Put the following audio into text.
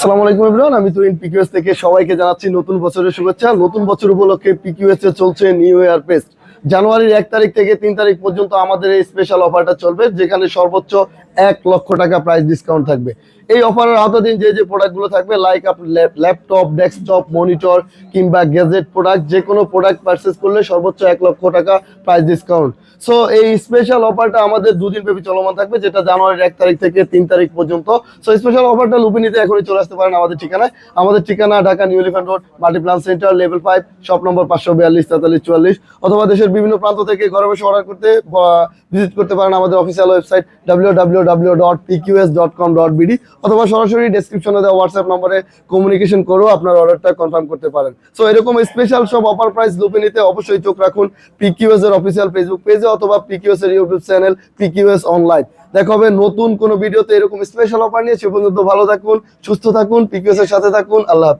আসসালামু আলাইকুম ইমরান আমি তুইন পিকিউএস থেকে সবাইকে জানাচ্ছি নতুন বছরের শুভেচ্ছা। নতুন বছর উপলক্ষে পিকিউএস এ চলছে নিউ ইয়ার ফেস্ট জানুয়ারির এক তারিখ থেকে তিন তারিখ পর্যন্ত আমাদের এই স্পেশাল অফারটা চলবে, যেখানে সর্বোচ্চ এক লক্ষ টাকা প্রাইস ডিসকাউন্ট থাকবে। এই অফারের আওতাধীন যে যে প্রোডাক্টগুলো থাকবে লাইক আপনার ল্যাপটপ ডেস্কটপ মনিটর কিংবা গ্যাজেট প্রোডাক্ট যে কোনো প্রোডাক্ট পারচেস করলে সর্বোচ্চ এক লক্ষ টাকা প্রাইস ডিসকাউন্ট সো এই স্পেশাল অফারটা আমাদের দুদিন ব্যাপী চলমান থাকবে, যেটা জানুয়ারির এক তারিখ থেকে তিন তারিখ পর্যন্ত। সো স্পেশাল অফারটা লুপে নিতে এখনই চলে আসতে পারেন আমাদের ঠিকানায়। আমাদের ঠিকানা Dhaka New Elephant Road Multiplan Center level five shop number পাঁচশো বিয়াল্লিশ, তেতাল্লিশ, চুয়াল্লিশ। অথবা দেশের বিভিন্ন প্রান্ত থেকে ঘরে বসে অর্ডার করতে ভিজিট করতে পারেন আমাদের official website W W BD অথবা সরাসরি ডেসক্রিপশনে দেওয়া হোয়াটসঅ্যাপ নম্বরে কমিউনিকেশন করেও আপনার অর্ডারটা কনফার্ম করতে পারেন। সো এরকম স্পেশাল সব অফার প্রাইস লুপে নিতে অবশ্যই চোখ রাখুন পিকিউএস এর অফিসিয়াল ফেসবুক পেজে অথবা পিকিউএস এর ইউটিউব চ্যানেল পিকিউএস অনলাইন দেখা হবে নতুন কোনো ভিডিওতে এরকম স্পেশাল অফার নিয়ে। সে পর্যন্ত ভালো থাকুন, সুস্থ থাকুন পিকিউএস এর সাথে থাকুন। আল্লাহ।